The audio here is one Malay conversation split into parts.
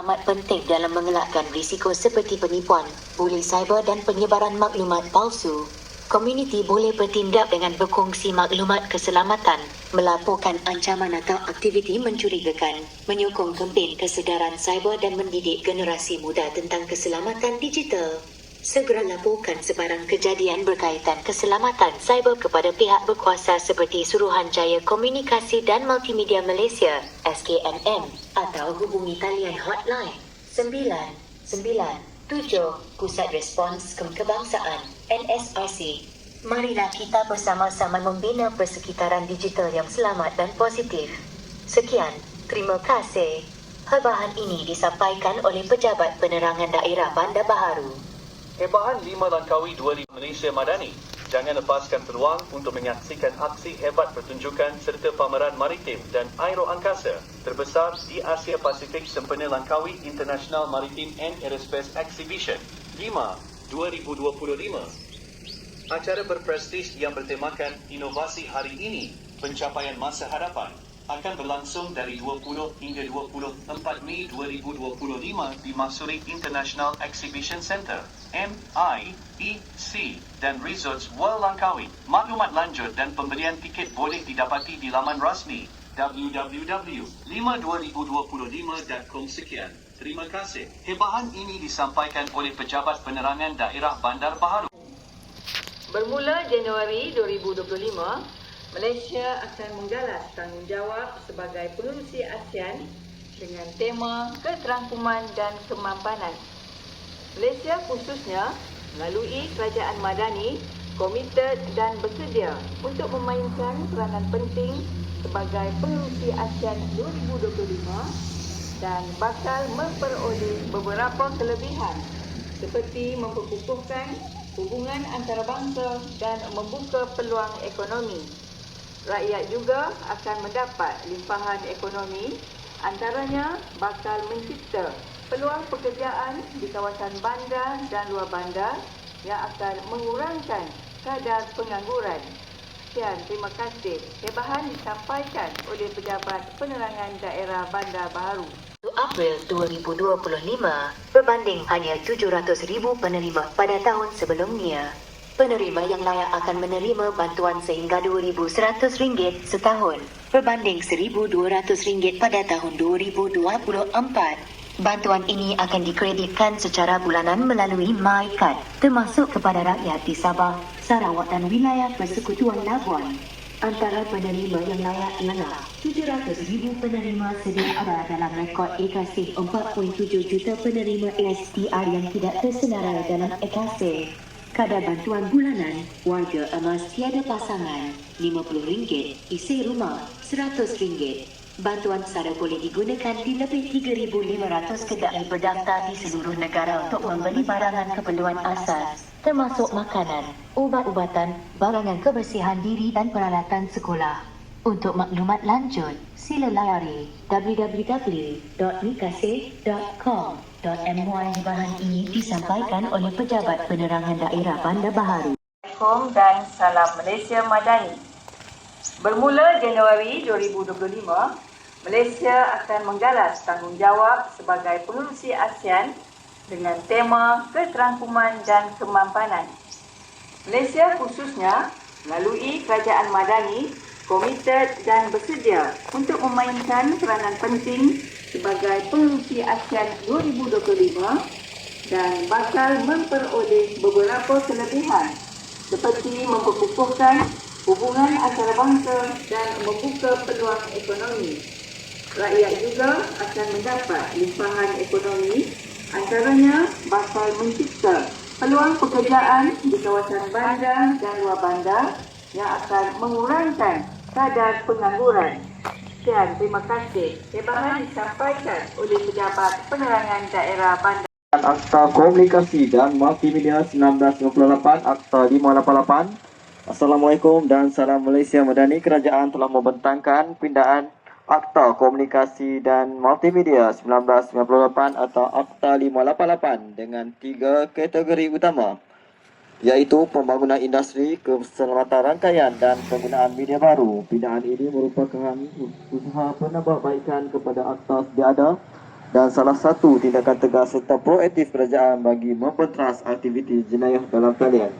amat penting dalam mengelakkan risiko seperti penipuan, buli cyber dan penyebaran maklumat palsu. Komuniti boleh bertindak dengan berkongsi maklumat keselamatan, melaporkan ancaman atau aktiviti mencurigakan, menyokong kempen kesedaran cyber dan mendidik generasi muda tentang keselamatan digital. Segera laporkan sebarang kejadian berkaitan keselamatan cyber kepada pihak berkuasa seperti Suruhanjaya Komunikasi dan Multimedia Malaysia SKMM atau hubungi talian hotline 997 Pusat Respons Kebangsaan NSRC. Marilah kita bersama-sama membina persekitaran digital yang selamat dan positif. Sekian, terima kasih. Perbahan ini disampaikan oleh Pejabat Penerangan Daerah Bandar Baharu. Hebahan 5 Langkawi 2000 Malaysia Madani. Jangan lepaskan peluang untuk menyaksikan aksi hebat pertunjukan serta pameran maritim dan aeroangkasa terbesar di Asia Pasifik sempena Langkawi International Maritime and Aerospace Exhibition 5 2025. Acara berprestij yang bertemakan Inovasi Hari Ini, Pencapaian Masa Hadapan akan berlangsung dari 20 hingga 24 Mei 2025 di Masuri International Exhibition Centre MIEC dan Resorts World Langkawi. Maklumat lanjut dan pembelian tiket boleh didapati di laman rasmi www.52025.com sekian. Terima kasih. Hebahan ini disampaikan oleh Pejabat Penerangan Daerah Bandar Baharu. Bermula Januari 2025, Malaysia akan menggalas tanggungjawab sebagai pengurusi ASEAN dengan tema keterangkuman dan kemampanan. Malaysia khususnya melalui Kerajaan Madani komited dan bersedia untuk memainkan peranan penting sebagai pengurusi ASEAN 2025 dan bakal memperoleh beberapa kelebihan seperti memperkukuhkan hubungan antarabangsa dan membuka peluang ekonomi. Rakyat juga akan mendapat limpahan ekonomi antaranya bakal mencipta peluang pekerjaan di kawasan bandar dan luar bandar yang akan mengurangkan kadar pengangguran. Sekian, terima kasih. Hebahan disampaikan oleh Pejabat Penerangan Daerah Bandar Baharu. 1 April 2025 berbanding hanya 700,000 penerima pada tahun sebelumnya. Penerima yang layak akan menerima bantuan sehingga RM2,100 setahun berbanding RM1,200 pada tahun 2024. Bantuan ini akan dikreditkan secara bulanan melalui MyCard termasuk kepada rakyat di Sabah, Sarawak dan wilayah Persekutuan Labuan. Antara penerima yang layak ialah 700,000 penerima sedia ada dalam rekod EKASih 4.7 juta penerima ASTR yang tidak tersenarai dalam EKASih. Kadar bantuan bulanan, warga emas tiada pasangan, RM50, isi rumah RM100. Bantuan sara boleh digunakan di lebih 3,500 kedai berdaftar di seluruh negara untuk membeli barangan keperluan asas termasuk makanan, ubat-ubatan, barangan kebersihan diri dan peralatan sekolah. Untuk maklumat lanjut, sila layari www.nikasih.com.my Bahan ini disampaikan oleh Pejabat Penerangan Daerah Bandar Baharu. Assalamualaikum dan salam Malaysia Madani. Bermula Januari 2025, Malaysia akan menggalas tanggungjawab sebagai pengurusi ASEAN dengan tema keterangkuman dan kemampanan. Malaysia khususnya melalui Kerajaan Madani komited dan bersedia untuk memainkan peranan penting sebagai pengurusi ASEAN 2025 dan bakal memperoleh beberapa kelebihan seperti memperkukuhkan hubungan antarabangsa dan membuka peluang ekonomi. Rakyat juga akan mendapat limpahan ekonomi antaranya bakal mencipta peluang pekerjaan di kawasan bandar dan luar bandar yang akan mengurangkan kadar pengangguran. Sekian, terima kasih. Hebahan disampaikan oleh Pejabat Penerangan Daerah Bandar. Akta Komunikasi dan Multimedia 1998 Akta 588 Assalamualaikum dan salam Malaysia Madani Kerajaan telah membentangkan pindaan Akta Komunikasi dan Multimedia 1998 atau Akta 588 dengan tiga kategori utama iaitu pembangunan industri, keselamatan rangkaian dan penggunaan media baru. Pindaan ini merupakan usaha penambahbaikan kepada akta sedia ada dan salah satu tindakan tegas serta proaktif kerajaan bagi membenteras aktiviti jenayah dalam talian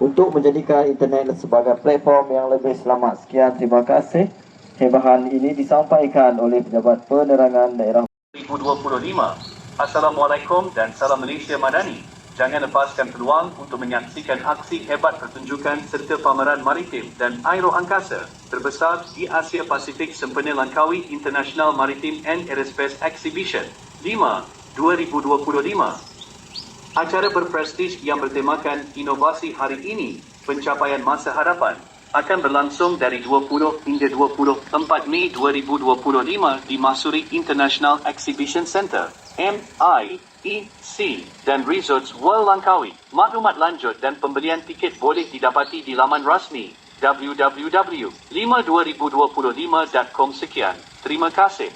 untuk menjadikan internet sebagai platform yang lebih selamat. Sekian, terima kasih. Hebahan ini disampaikan oleh Pejabat Penerangan Daerah 2025. Assalamualaikum dan salam Malaysia Madani. Jangan lepaskan peluang untuk menyaksikan aksi hebat pertunjukan serta pameran maritim dan aero angkasa terbesar di Asia Pasifik sempena Langkawi International Maritime and Aerospace Exhibition 5 2025. Acara berprestij yang bertemakan inovasi hari ini, pencapaian masa hadapan akan berlangsung dari 20 hingga 24 Mei 2025 di Masuri International Exhibition Centre MIEC dan Resorts World Langkawi. Maklumat lanjut dan pembelian tiket boleh didapati di laman rasmi www.52025.com sekian. Terima kasih.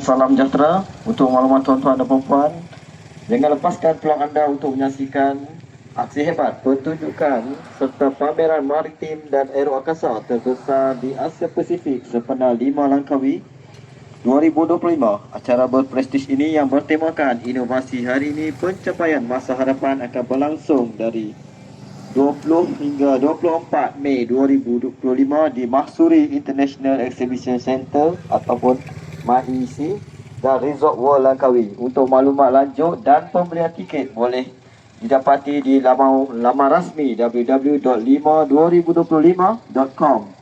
Salam sejahtera untuk maklumat tuan-tuan dan puan Jangan lepaskan peluang anda untuk menyaksikan aksi hebat pertunjukan serta pameran maritim dan aero angkasa terbesar di Asia Pasifik sempena 5 Langkawi 2025. Acara berprestij ini yang bertemakan inovasi hari ini pencapaian masa hadapan akan berlangsung dari 20 hingga 24 Mei 2025 di Mahsuri International Exhibition Centre ataupun MAIC dan Resort World Langkawi. Untuk maklumat lanjut dan pembelian tiket boleh didapati di laman, laman rasmi www.52025.com.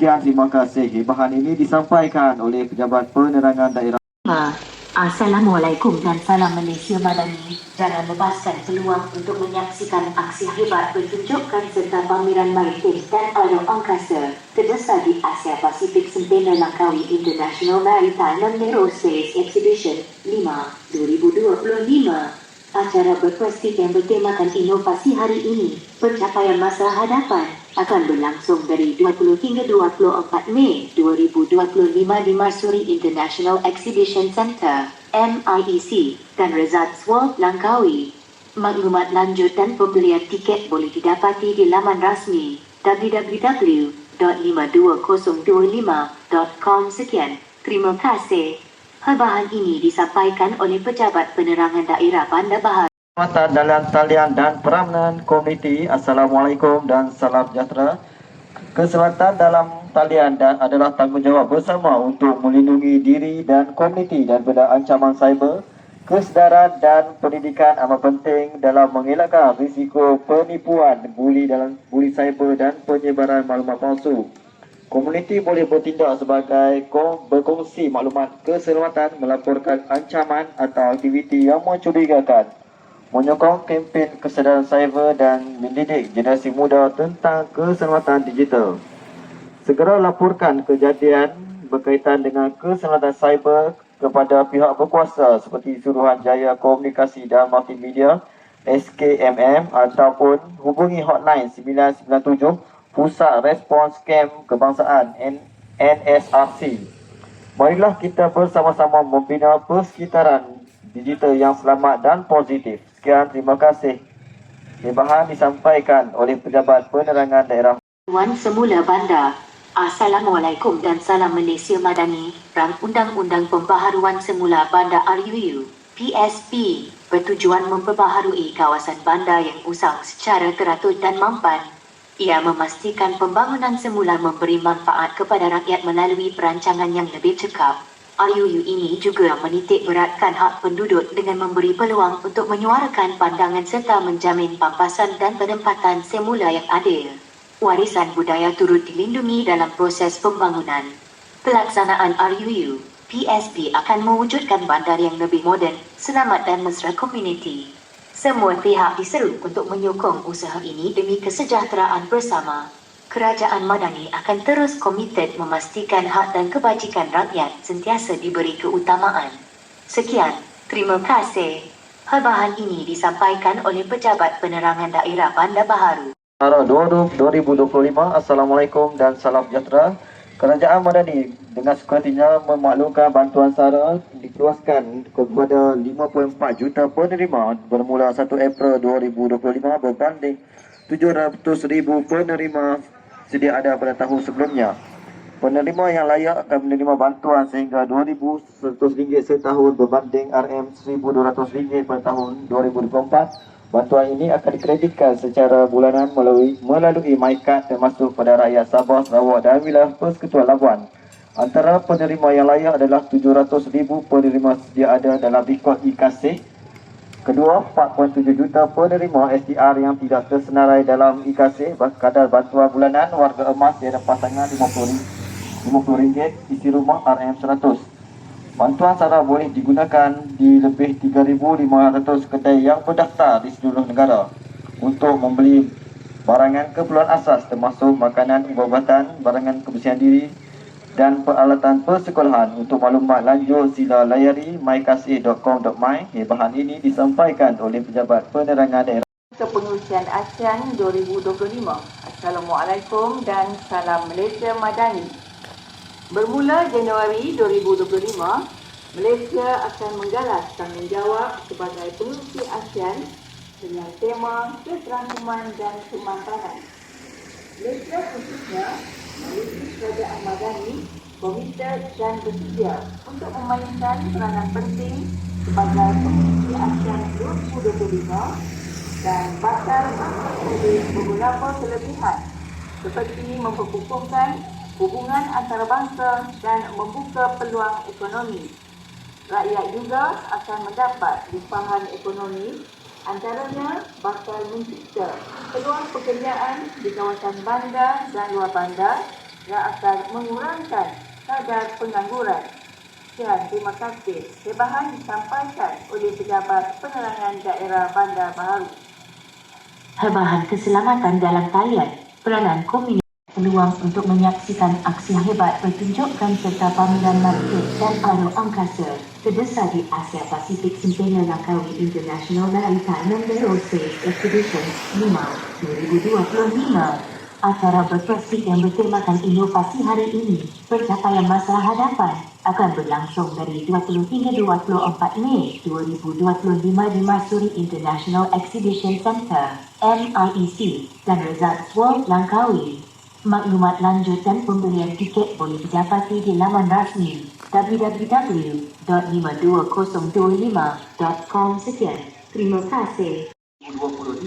Sekian terima kasih. Hibahan ini disampaikan oleh Pejabat Penerangan Daerah Assalamualaikum dan salam Malaysia Madani. Jangan lepaskan peluang untuk menyaksikan aksi hebat pertunjukan serta pameran maritim dan aero angkasa terbesar di Asia Pasifik sempena Langkawi International Maritime and Aerospace Exhibition 5 2025. Acara berprestij yang bertemakan inovasi hari ini, pencapaian masa hadapan, akan berlangsung dari 20 hingga 24 Mei 2025 di Marsuri International Exhibition Centre, MIEC, dan Resorts World Langkawi. Maklumat lanjut dan pembelian tiket boleh didapati di laman rasmi www.52025.com sekian. Terima kasih. Perbahan ini disampaikan oleh Pejabat Penerangan Daerah Bandar Bahar. Keselamatan dalam talian dan peramanan komuniti. Assalamualaikum dan salam sejahtera. Keselamatan dalam talian dan adalah tanggungjawab bersama untuk melindungi diri dan komuniti dan benda ancaman cyber. Kesedaran dan pendidikan amat penting dalam mengelakkan risiko penipuan, buli dalam buli cyber dan penyebaran maklumat palsu. Komuniti boleh bertindak sebagai kong, berkongsi maklumat keselamatan, melaporkan ancaman atau aktiviti yang mencurigakan, menyokong kempen kesedaran cyber dan mendidik generasi muda tentang keselamatan digital. Segera laporkan kejadian berkaitan dengan keselamatan cyber kepada pihak berkuasa seperti Suruhanjaya Komunikasi dan Multimedia SKMM ataupun hubungi hotline 997 Pusat Respons Scam Kebangsaan NSRC. Marilah kita bersama-sama membina persekitaran digital yang selamat dan positif. Sekian, terima kasih. Hibahan disampaikan oleh Pejabat Penerangan Daerah Wan Semula Bandar. Assalamualaikum dan salam Malaysia Madani. Rang Undang-Undang Pembaharuan Semula Bandar RUU PSP bertujuan memperbaharui kawasan bandar yang usang secara teratur dan mampan. Ia memastikan pembangunan semula memberi manfaat kepada rakyat melalui perancangan yang lebih cekap. RUU ini juga menitik beratkan hak penduduk dengan memberi peluang untuk menyuarakan pandangan serta menjamin pampasan dan penempatan semula yang adil. Warisan budaya turut dilindungi dalam proses pembangunan. Pelaksanaan RUU PSP akan mewujudkan bandar yang lebih moden, selamat dan mesra komuniti. Semua pihak diseru untuk menyokong usaha ini demi kesejahteraan bersama. Kerajaan Madani akan terus komited memastikan hak dan kebajikan rakyat sentiasa diberi keutamaan. Sekian, terima kasih. Perbahan ini disampaikan oleh Pejabat Penerangan Daerah Bandar Baharu. Antara 2025 Assalamualaikum dan salam sejahtera Kerajaan Madani dengan sekuritinya memaklumkan bantuan sara dikeluaskan kepada 5.4 juta penerima bermula 1 April 2025 berbanding 700 ribu penerima sedia ada pada tahun sebelumnya. Penerima yang layak akan menerima bantuan sehingga RM2,100 setahun berbanding RM1,200 pada tahun 2024. Bantuan ini akan dikreditkan secara bulanan melalui melalui MyCard termasuk pada rakyat Sabah, Sarawak dan wilayah Persekutuan Labuan. Antara penerima yang layak adalah RM700,000 penerima sedia ada dalam rekod e-kasih Kedua, 4.7 juta penerima SDR yang tidak tersenarai dalam e-kasih kadar bantuan bulanan warga emas di pasangan RM50 RM50 isi rumah RM100. Bantuan SARA boleh digunakan di lebih 3,500 kedai yang berdaftar di seluruh negara untuk membeli barangan keperluan asas termasuk makanan, ubat-ubatan, barangan kebersihan diri dan peralatan persekolahan. Untuk maklumat lanjut sila layari mykasih.com.my. Bahan ini disampaikan oleh Pejabat Penerangan Daerah. Kepengurusian ASEAN 2025. Assalamualaikum dan salam Malaysia Madani. Bermula Januari 2025, Malaysia akan menggalas tanggungjawab sebagai pengurusi ASEAN dengan tema keserangkuman dan kemampanan. Malaysia khususnya melalui kerajaan Madani komited dan bersedia untuk memainkan peranan penting sebagai pengurusi ASEAN 2025 dan bakal menjadi beberapa kelebihan seperti memperkukuhkan hubungan antarabangsa dan membuka peluang ekonomi. Rakyat juga akan mendapat limpahan ekonomi antaranya bakal mencipta peluang pekerjaan di kawasan bandar dan luar bandar yang akan mengurangkan kadar pengangguran. Sekian, terima kasih. Sebahan disampaikan oleh Pejabat Penerangan Daerah Bandar Baharu. Hebahan keselamatan dalam talian, peranan komunitas peluang untuk menyaksikan aksi hebat pertunjukan serta pameran market dan aero angkasa terbesar di Asia Pasifik sempena Langkawi International Maritime and Aerospace Exhibition 5 2025. Acara berprestij yang bertemakan inovasi hari ini, pencapaian masa hadapan, akan berlangsung dari 20 hingga 24 Mei 2025 di Masuri International Exhibition Centre, MIEC, dan Resorts World Langkawi. Maklumat lanjut dan pembelian tiket boleh didapati di laman rasmi www.5225.com sekian. Terima kasih. 2025.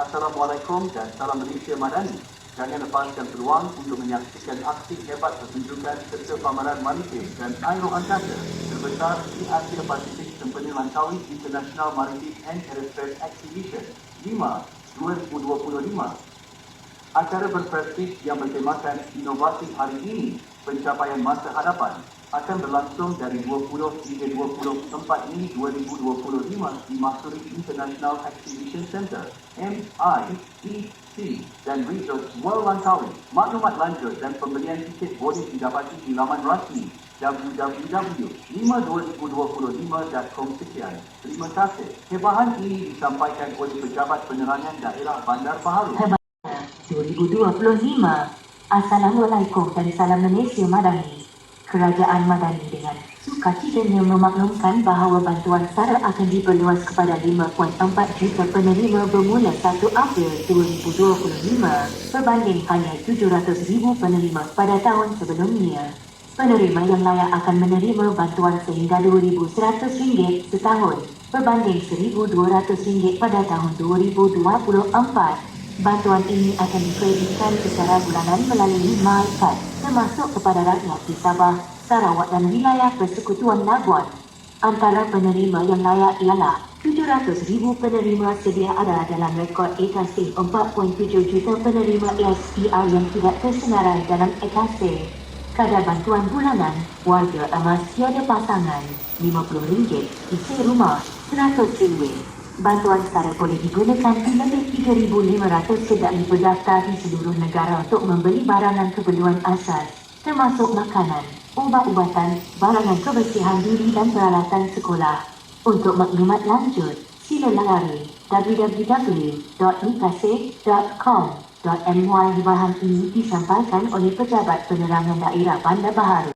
Assalamualaikum dan salam Malaysia Madani. Jangan lepaskan peluang untuk menyaksikan aksi hebat pertunjukan serta pameran maritim dan aero angkasa terbesar di Asia Pasifik sempena Langkawi International Maritime and Aerospace Exhibition 5 2025. Acara berprestij yang bertemakan inovasi hari ini, pencapaian masa hadapan, akan berlangsung dari 20 hingga 24 Mei 2025 di Masuri International Exhibition Centre, MIEC dan Resorts World Langkawi. Maklumat lanjut dan pembelian tiket boleh didapati di laman rasmi www.52025.com sekian. Terima kasih. Hebahan ini disampaikan oleh Pejabat Penerangan Daerah Bandar Baharu. Hebat 2025. Assalamualaikum dan salam Malaysia Madani. Kerajaan Madani dengan sukacitanya memaklumkan bahawa bantuan SARA akan diperluas kepada 5.4 juta penerima bermula 1 April 2025 berbanding hanya 700 ribu penerima pada tahun sebelumnya. Penerima yang layak akan menerima bantuan sehingga RM2,100 setahun berbanding RM1,200 pada tahun 2024 Bantuan ini akan dikreditkan secara bulanan melalui MyCard termasuk kepada rakyat di Sabah, Sarawak dan wilayah Persekutuan Labuan. Antara penerima yang layak ialah 700,000 penerima sedia ada dalam rekod e-kasih 4.7 juta penerima SPR yang tidak tersenarai dalam e-kasih. Kadar bantuan bulanan, warga emas tiada pasangan, RM50, isi rumah, RM100. Bantuan SARA boleh digunakan di lebih 3,500 sedang berdaftar di seluruh negara untuk membeli barangan keperluan asas, termasuk makanan, ubat-ubatan, barangan kebersihan diri dan peralatan sekolah. Untuk maklumat lanjut, sila layari www.nikasih.com.my Bahan ini disampaikan oleh Pejabat Penerangan Daerah Bandar Baharu.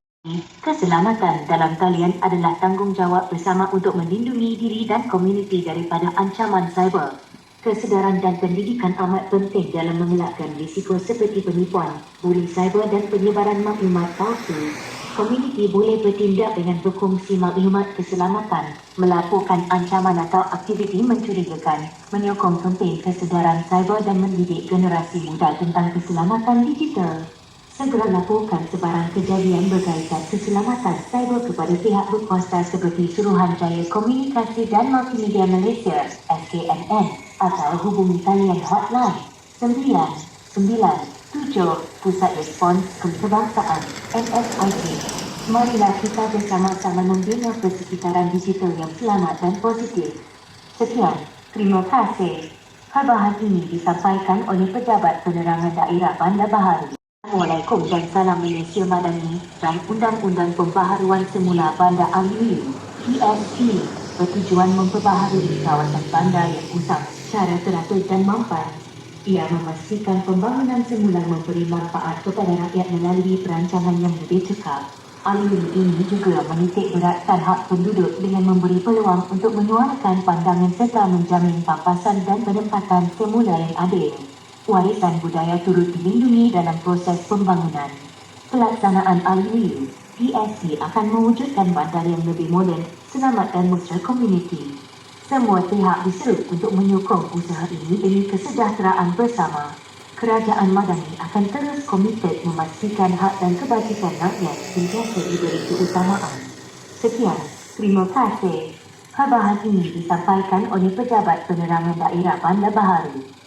Keselamatan dalam talian adalah tanggungjawab bersama untuk melindungi diri dan komuniti daripada ancaman cyber. Kesedaran dan pendidikan amat penting dalam mengelakkan risiko seperti penipuan, buli cyber dan penyebaran maklumat palsu. Komuniti boleh bertindak dengan berkongsi maklumat keselamatan, melaporkan ancaman atau aktiviti mencurigakan, menyokong kempen kesedaran cyber dan mendidik generasi muda tentang keselamatan digital. Segera laporkan sebarang kejadian berkaitan keselamatan cyber kepada pihak berkuasa seperti Suruhanjaya Komunikasi dan Multimedia Malaysia SKMN atau hubungi talian hotline 997 Pusat Respons Kebangsaan NSIP. Marilah kita bersama-sama membina persekitaran digital yang selamat dan positif. Sekian, terima kasih. Khabar ini disampaikan oleh Pejabat Penerangan Daerah Bandar Baharu. Assalamualaikum dan salam Malaysia Madani dan Undang-Undang Pembaharuan Semula Bandar Aliyu PSP bertujuan memperbaharui kawasan bandar yang usang secara teratur dan mampan. Ia memastikan pembangunan semula memberi manfaat kepada rakyat melalui perancangan yang lebih cekap. Aliyu ini juga menitik beratkan hak penduduk dengan memberi peluang untuk menyuarakan pandangan serta menjamin pampasan dan penempatan semula yang adil warisan budaya turut dilindungi dalam proses pembangunan. Pelaksanaan Aliyu, PSC akan mewujudkan bandar yang lebih moden, selamat dan mesra komuniti. Semua pihak diseru untuk menyokong usaha ini demi kesejahteraan bersama. Kerajaan Madani akan terus komited memastikan hak dan kebajikan rakyat sentiasa diberi keutamaan. Sekian, terima kasih. Khabar ini disampaikan oleh Pejabat Penerangan Daerah Bandar Baharu.